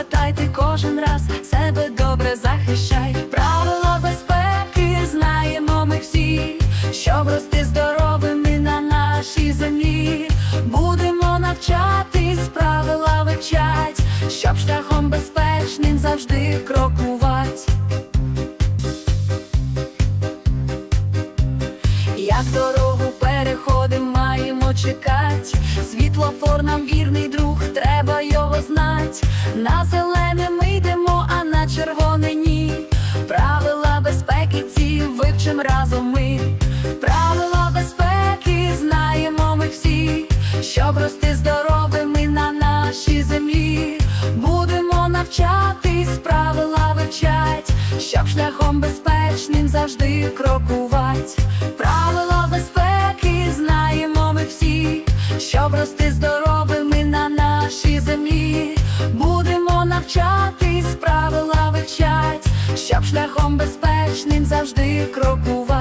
Пам'ятайте кожен раз себе добре захищай. Правила безпеки знаємо ми всі, щоб рости здоровими на нашій землі. Будемо навчатись, правила вивчать, щоб шляхом безпечним завжди крокувати. Як дорогу переходим, маємо чекать. Світлофор нам вірний друг, його. На зелене ми йдемо, а на червоне ні. Правила безпеки ці вивчим разом ми. Правила безпеки знаємо ми всі, щоб рости здоровими на нашій землі. Будемо навчатись, правила вивчать, щоб шляхом безпечним завжди крокувати. Правила безпеки знаємо ми всі, щоб рости здоровими навчатись, правила вивчать, щоб шляхом безпечним завжди крокувати.